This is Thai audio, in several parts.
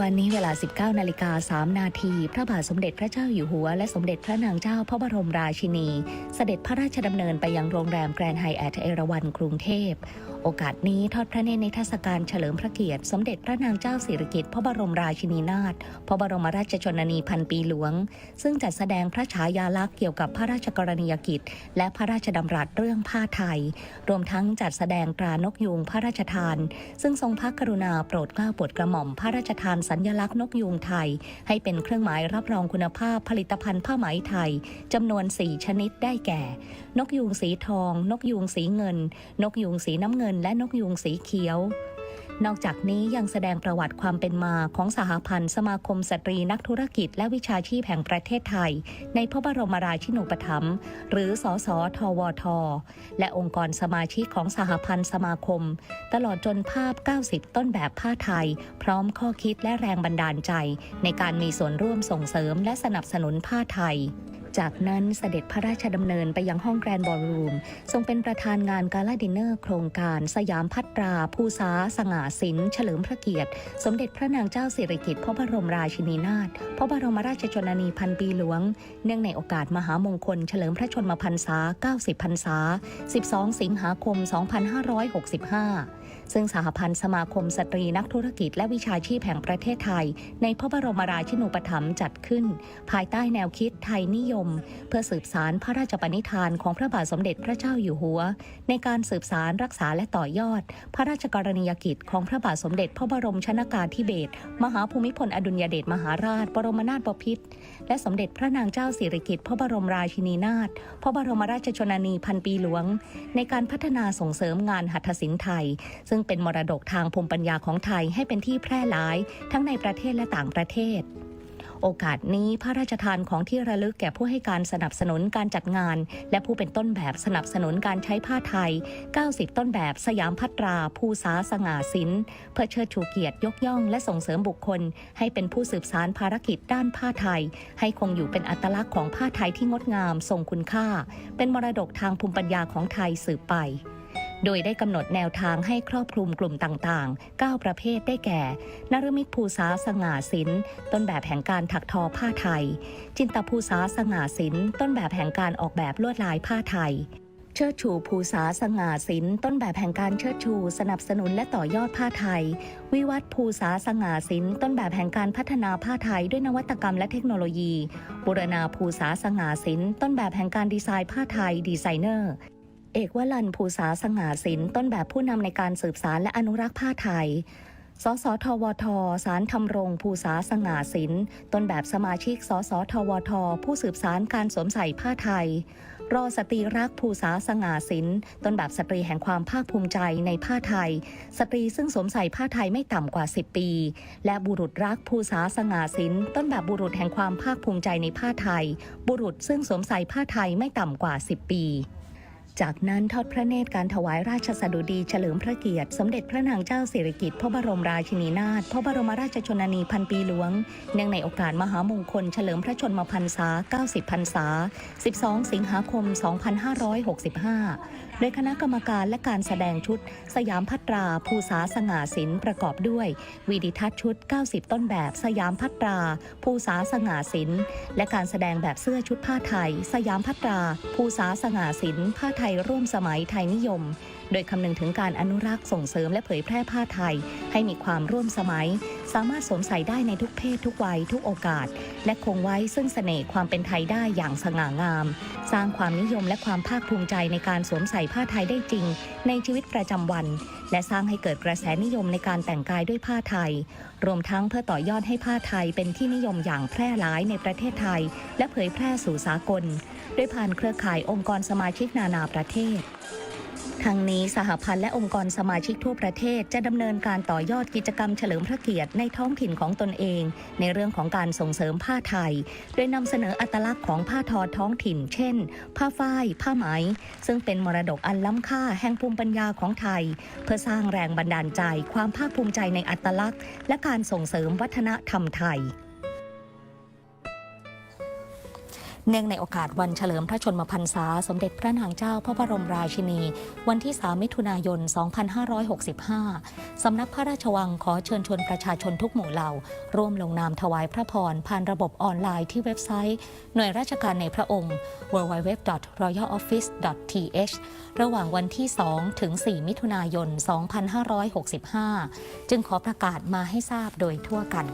วันนี้เวลา 19นาฬิกา3นาที พระบาทสมเด็จพระเจ้าอยู่หัว และสมเด็จพระนางเจ้าพระบรมราชินี เสด็จพระราชดำเนินไปยังโรงแรมแกรนด์ไฮแอทเอราวันกรุงเทพ โอกาสนี้ทอดพระเนตรในเทศกาลเฉลิมพระเกียรติ สมเด็จพระนางเจ้าสิริกิติ์พระบรมราชินีนาถ พระบรมราชชนนีพันปีหลวง ซึ่งจัดแสดงพระฉายาลักษณ์เกี่ยวกับพระราชกรณียกิจ และพระราชดำรัสเรื่องผ้าไทย รวมทั้งจัดแสดงตรานกยูงพระราชทาน ซึ่งทรงพระกรุณาโปรดเกล้าโปรดกระหม่อมพระราชทานสัญลักษณ์นกยูงไทย ให้เป็นเครื่องหมายรับรองคุณภาพผลิตภัณฑ์ผ้าไหมไทยจำนวน 4 ชนิดได้แก่ นกยูงสีทอง นกยูงสีเงิน นกยูงสีน้ำเงิน และนกยูงสีเขียว นอกจากนี้ยังแสดงประวัติความเป็นมาของสหพันธ์ สมาคมสตรีนักธุรกิจและวิชาชีพแห่งประเทศไทย ในพระบรมราชินูปถัมภ์หรือสสทวท และองค์กรสมาชิกของสหพันธ์สมาคม ตลอดจนภาพ 90 ต้นแบบผ้าไทย พร้อมข้อคิดและแรงบันดาลใจ ในการมีส่วนร่วมส่งเสริมและสนับสนุนผ้าไทย จากนั้นเสด็จพระราชดำเนินไปยังห้องแกรนด์บอลรูม ทรงเป็นประธานงานกาลาดินเนอร์โครงการสยามพัตรา ภูษาสง่าสินเฉลิมพระเกียรติ สมเด็จพระนางเจ้าสิริกิติ์พระบรมราชินีนาถพระบรมราชชนนีพันปีหลวง เนื่องในโอกาสมหามงคล เฉลิมพระชนมพรรษา 90 พรรษา 12 สิงหาคม 2565 ซึ่งสหพันธ์สมาคมสตรีนักธุรกิจและวิชาชีพแห่งประเทศไทย ในพระบรมราชินูปถัมภ์จัดขึ้น ภายใต้แนวคิดไทยนิยมเพื่อสืบสารพระราชปณิธานของพระบาทสมเด็จพระเจ้าอยู่หัว ในการสืบสารรักษาและต่อยอด พระราชกรณียกิจของพระบาทสมเด็จพระบรมชนากาธิเบศรมหาภูมิพลอดุลยเดชมหาราช บรมนาถบพิตรและสมเด็จพระนางเจ้าสิริกิติ์พระบรมราชินีนาถพระบรมราชชนนีพันปีหลวง ในการพัฒนาส่งเสริมงานหัตถศิลป์ไทย ซึ่งเป็นมรดกทางภูมิปัญญาของไทยให้เป็นที่แพร่หลาย ทั้งในประเทศและต่างประเทศ โอกาสนี้พระราชทานของที่ระลึกแก่ผู้ให้การสนับสนุนการจัดงาน และผู้เป็นต้นแบบสนับสนุนการใช้ผ้าไทย 90 ต้นแบบสยามพัตราภูษาสง่าสินเพื่อเชิดชูเกียรติยกย่องและส่งเสริมบุคคล ให้เป็นผู้สืบสารภารกิจด้านผ้าไทย ให้คงอยู่เป็นอัตลักษณ์ของผ้าไทยที่งดงามทรงคุณค่า เป็นมรดกทางภูมิปัญญาของไทยสืบไป โดยได้กำหนดแนวทางให้ครอบคลุมกลุ่มต่างๆ 9 ประเภทได้แก่นรมิตภูษาสง่าศิลป์ต้นแบบแห่งการถักทอผ้าไทย จินตภูษาสง่าศิลป์ต้นแบบแห่งการออกแบบลวดลายผ้าไทยเชิดชูภูษาสง่าศิลป์ต้นแบบแห่งการเชิดชู สนับสนุนและต่อยอดผ้าไทย วิวัฒภูษาสง่าศิลป์ต้นแบบแห่งการพัฒนาผ้าไทยด้วยนวัตกรรมและเทคโนโลยีบุรณาภูษาสง่าศิลป์ต้นแบบแห่งการดีไซน์ผ้าไทยดีไซเนอร์ เอกวลันภูษาสง่าศิลป์ต้นแบบผู้นำในการสืบสารและอนุรักษ์ผ้าไทย สสทวท สารทำรงภูษาสง่าศิลป์ต้นแบบสมาชิก สสทวท ผู้สืบสารการสวมใส่ผ้าไทย รอสตรีรักภูษาสง่าศิลป์ต้นแบบสตรีแห่งความภาคภูมิใจในผ้าไทย สตรีซึ่งสวมใส่ผ้าไทยไม่ต่ำกว่า 10 ปี และบุรุษรักภูษาสง่าศิลป์ต้นแบบบุรุษแห่งความภาคภูมิใจในผ้าไทย บุรุษซึ่งสวมใส่ผ้าไทยไม่ต่ำกว่า 10 ปี จากนั้นทอดพระเนตรการถวายราชสดุดีเฉลิมพระเกียรติ สมเด็จพระนางเจ้าสิริกิติ์พระบรมราชินีนาถพระบรมราชชนนีพันปีหลวง เนื่องในโอกาสมหามงคล เฉลิมพระชนมพรรษา 90 พรรษา 12 สิงหาคม 2565 โดยคณะกรรมการและการแสดงชุด สยามพัตรา ภูษาสง่าศิลป์ประกอบด้วย วีดิทัศน์ชุด 90 ต้นแบบ สยามพัตรา ภูษาสง่าศิลป์และการแสดงแบบเสื้อชุดผ้าไทย สยามพัตรา ภูษาสง่าศิลป์ผ้าไทไทยร่วมสมัยไทยนิยม โดยคำนึงถึงการอนุรักษ์ส่งเสริมและเผยแพร่ผ้าไทย ให้มีความร่วมสมัย สามารถสวมใส่ได้ในทุกเพศทุกวัยทุกโอกาส และคงไว้ซึ่งเสน่ห์ความเป็นไทยได้อย่างสง่างาม สร้างความนิยมและความภาคภูมิใจในการสวมใส่ผ้าไทยได้จริง ในชีวิตประจำวัน และสร้างให้เกิดกระแสนิยมในการแต่งกายด้วยผ้าไทย รวมทั้งเพื่อต่อยอดให้ผ้าไทยเป็นที่นิยมอย่างแพร่หลายในประเทศไทย และเผยแพร่สู่สากลด้วยผ่านเครือข่ายองค์กรสมาชิกนานาประเทศ ทั้งนี้สหพันธ์และองค์กรสมาชิกทั่วประเทศจะดำเนินการต่อยอดกิจกรรมเฉลิมพระเกียรติในท้องถิ่นของตนเอง ในเรื่องของการส่งเสริมผ้าไทย โดยนำเสนออัตลักษณ์ของผ้าทอท้องถิ่น เช่น ผ้าฝ้าย ผ้าไหม ซึ่งเป็นมรดกอันล้ำค่าแห่งภูมิปัญญาของไทย เพื่อสร้างแรงบันดาลใจ ความภาคภูมิใจในอัตลักษณ์ และการส่งเสริมวัฒนธรรมไทย เนื่องในโอกาสวันเฉลิมพระชนมพรรษา สมเด็จพระนางเจ้าพระบรมราชินี วันที่ 3 มิถุนายน 2565 สำนักพระราชวังขอเชิญชวนประชาชนทุกหมู่เหล่า ร่วมลงนามถวายพระพร ผ่านระบบออนไลน์ที่เว็บไซต์ หน่วยราชการในพระองค์ www.royaloffice.th ระหว่างวันที่ 2 ถึง 4 มิถุนายน 2565 จึงขอประกาศมาให้ทราบโดยทั่วกัน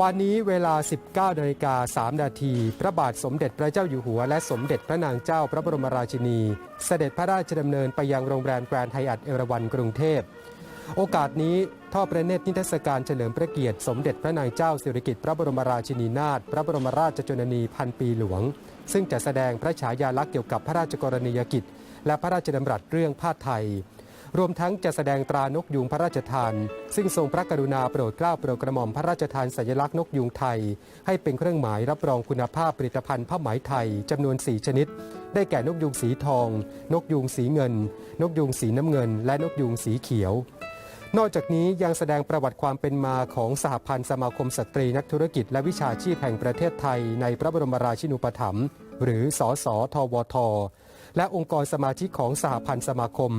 วันนี้เวลา 19นาฬิกา3นาที พระบาทสมเด็จพระเจ้าอยู่หัว และสมเด็จพระนางเจ้าพระบรมราชินี เสด็จพระราชดำเนินไปยังโรงแรมแกรนด์ไฮอัตเอราวันกรุงเทพ โอกาสนี้ท่อประเนตรนิทรรศการเฉลิมพระเกียรติ สมเด็จพระนางเจ้าสิริกิติ์พระบรมราชินีนาถพระบรมราชชนนีพันปีหลวง ซึ่งจะแสดงพระฉายาลักษณ์เกี่ยวกับพระราชกรณียกิจ และพระราชดำรัสเรื่องผ้าไทย รวมทั้งจะแสดงตรานกยูงพระราชทาน ซึ่งทรงพระกรุณาโปรดเกล้าโปรดกระหม่อมพระราชทานสัญลักษณ์นกยูงไทย ให้เป็นเครื่องหมายรับรองคุณภาพผลิตภัณฑ์ผ้าไหมไทยจำนวน 4 ชนิด ได้แก่นกยูงสีทอง นกยูงสีเงิน นกยูงสีน้ำเงิน และนกยูงสีเขียวนอกจากนี้ยังแสดงประวัติความเป็นมาของสหพันธ์สมาคมสตรีนักธุรกิจและวิชาชีพแห่งประเทศไทย ในพระบรมราชินูปถัมภ์หรือสสทวท และองค์กรสมาชิกของสหพันธ์สมาคม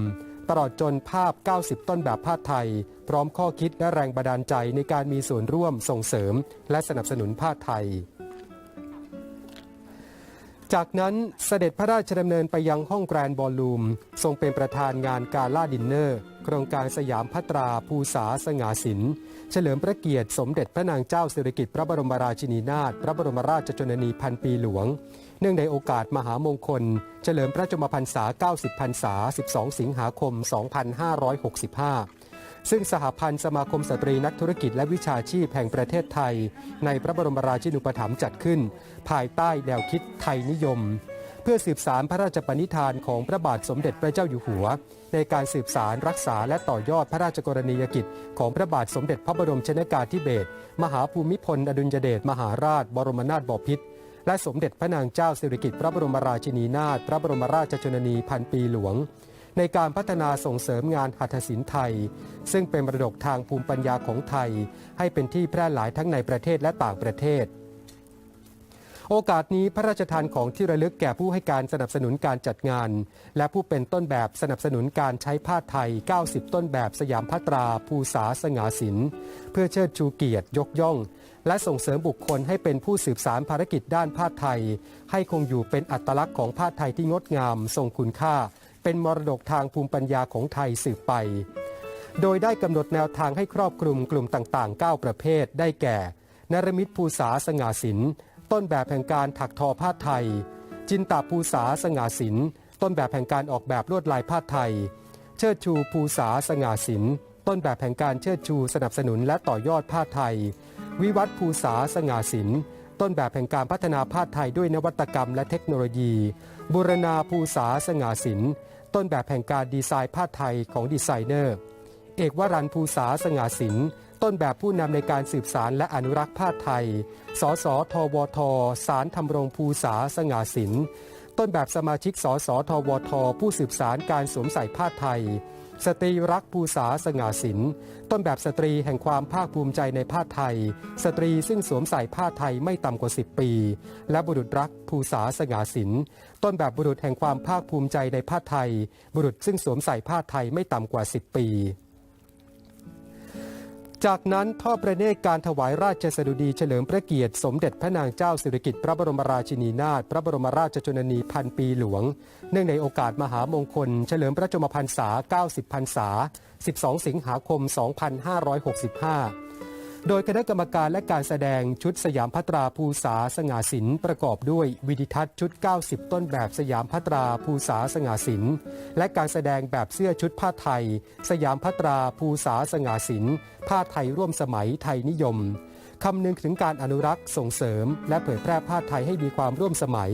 ตลอดจนภาพ 90 ต้นแบบผ้าไทย พร้อมข้อคิดและแรงบันดาลใจในการมีส่วนร่วมส่งเสริม และสนับสนุนผ้าไทย จากนั้นเสด็จพระราชดำเนินไปยังห้องแกรนบอลลูม ทรงเป็นประธานงานการล่าดินเนอร์ โครงการสยามพัตราภูษาสง่าสินเฉลิมพระเกียรติสมเด็จพระนางเจ้าสิริกิติ์พระบรมราชินีนาถพระบรมราชชนนีพันปีหลวง เนื่องในโอกาสมหามงคล เฉลิมพระชนมพรรษา 90 พรรษา 12 สิงหาคม 2565 ซึ่งสหพันธ์สมาคมสตรีนักธุรกิจและวิชาชีพแห่งประเทศไทย ในพระบรมราชินูปถัมภ์จัดขึ้น ภายใต้แนวคิดไทยนิยม เพื่อสืบสารพระราชปณิธานของพระบาทสมเด็จพระเจ้าอยู่หัว ในการสืบสารรักษาและต่อยอดพระราชกรณียกิจ ของพระบาทสมเด็จพระบรมชนกาธิเบศรมหาภูมิพลอดุลยเดชมหาราช บรมนาถบพิตร และสมเด็จพระนางเจ้าสิริกิติ์พระบรมราชินีนาถพระบรมราชชนนีพันปีหลวง ในการพัฒนาส่งเสริมงานหัตถศิลป์ไทย ซึ่งเป็นมรดกทางภูมิปัญญาของไทย ให้เป็นที่แพร่หลายทั้งในประเทศและต่างประเทศ โอกาสนี้พระราชทานของที่ระลึกแก่ผู้ให้การสนับสนุนการจัดงาน และผู้เป็นต้นแบบสนับสนุนการใช้ผ้าไทย 90 ต้นแบบสยามพัตราภูษาสง่าศิลป์เพื่อเชิดชูเกียรติยกย่อง และส่งเสริมบุคคลให้เป็นผู้สืบสารภารกิจด้านผ้าไทย ให้คงอยู่เป็นอัตลักษณ์ของผ้าไทยที่งดงาม ทรงคุณค่า เป็นมรดกทางภูมิปัญญาของไทยสืบไป โดยได้กำหนดแนวทางให้ครอบคลุมกลุ่มต่างๆ 9 ประเภท ได้แก่ นรมิตภูษาสง่าศิลป์ต้นแบบแห่งการถักทอผ้าไทย จินตาภูษาสง่าศิลป์ต้นแบบแห่งการออกแบบลวดลายผ้าไทย เชิดชูภูษาสง่าศิลป์ต้นแบบแห่งการเชิดชูสนับสนุนและต่อยอดผ้าไทย วิวัฒน์ภูษาสง่าศิลป์ต้นแบบแห่งการพัฒนาผ้าไทยด้วยนวัตกรรมและเทคโนโลยีบูรณาภูษาสง่าศิลป์ต้นแบบแห่งการดีไซน์ผ้าไทยของดีไซเนอร์ เอกวรันภูษาสง่าศิลป์ต้นแบบผู้นำในการสืบสารและอนุรักษ์ผ้าไทย สสทวท สารทำรงภูษาสง่าศิลป์ต้นแบบสมาชิก สสทวท ผู้สืบสารการสวมใส่ผ้าไทย สตรีรักภูษาสง่าศิลป์ต้นแบบสตรีแห่งความภาคภูมิใจในผ้าไทย สตรีซึ่งสวมใส่ผ้าไทยไม่ต่ำกว่า 10 ปี และบุรุษรักภูษาสง่าศิลป์ต้นแบบบุรุษแห่งความภาคภูมิใจในผ้าไทย บุรุษซึ่งสวมใส่ผ้าไทยไม่ต่ำกว่า 10 ปี จากนั้นทอดประเนตรการถวายราชสดุดีเฉลิมพระเกียรติสมเด็จพระนางเจ้าสิริกิติ์พระบรมราชินีนาถพระบรมราชชนนีพันปีหลวง เนื่องในโอกาสมหามงคล เฉลิมพระชนมพรรษา 90 พรรษา 12 สิงหาคม 2565 โดยคณะกรรมการและการแสดงชุดสยามพัตราภูษาสง่าศิลป์ประกอบด้วยวิดิทัศน์ชุด 90 ต้นแบบสยามพัตราภูษาสง่าศิลป์และการแสดงแบบเสื้อชุดผ้าไทย สยามพัตราภูษาสง่าศิลป์ผ้าไทยร่วมสมัยไทยนิยมคำนึงถึงการอนุรักษ์ส่งเสริม และเผยแพร่ผ้าไทยให้มีความร่วมสมัย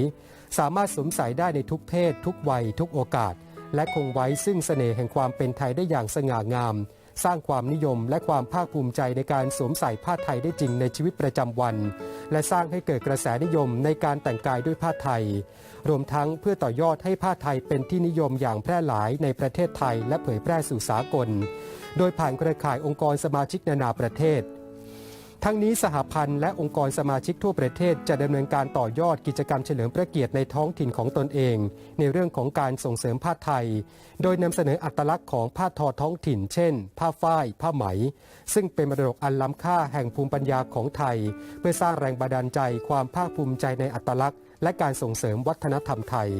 สามารถสวมใส่ได้ในทุกเพศ ทุกวัย ทุกโอกาส และคงไว้ซึ่งเสน่ห์แห่งความเป็นไทยได้อย่างสง่างาม สร้างความนิยมและความภาคภูมิใจในการสวมใส่ผ้าไทยได้จริงในชีวิตประจำวัน และสร้างให้เกิดกระแสนิยมในการแต่งกายด้วยผ้าไทย รวมทั้งเพื่อต่อยอดให้ผ้าไทยเป็นที่นิยมอย่างแพร่หลายในประเทศไทย และเผยแพร่สู่สากล โดยผ่านเครือข่ายองค์กรสมาชิกนานาประเทศ ทั้งนี้สหพันธ์และองค์กรสมาชิกทั่วประเทศจะดำเนินการต่อยอดกิจกรรมเฉลิมพระเกียรติในท้องถิ่นของตนเอง ในเรื่องของการส่งเสริมผ้าไทย โดยนำเสนออัตลักษณ์ของผ้าทอท้องถิ่น เช่น ผ้าฝ้าย ผ้าไหม ซึ่งเป็นมรดกอันล้ำค่าแห่งภูมิปัญญาของไทย เพื่อสร้างแรงบันดาลใจความภาคภูมิใจในอัตลักษณ์ และการส่งเสริมวัฒนธรรมไทย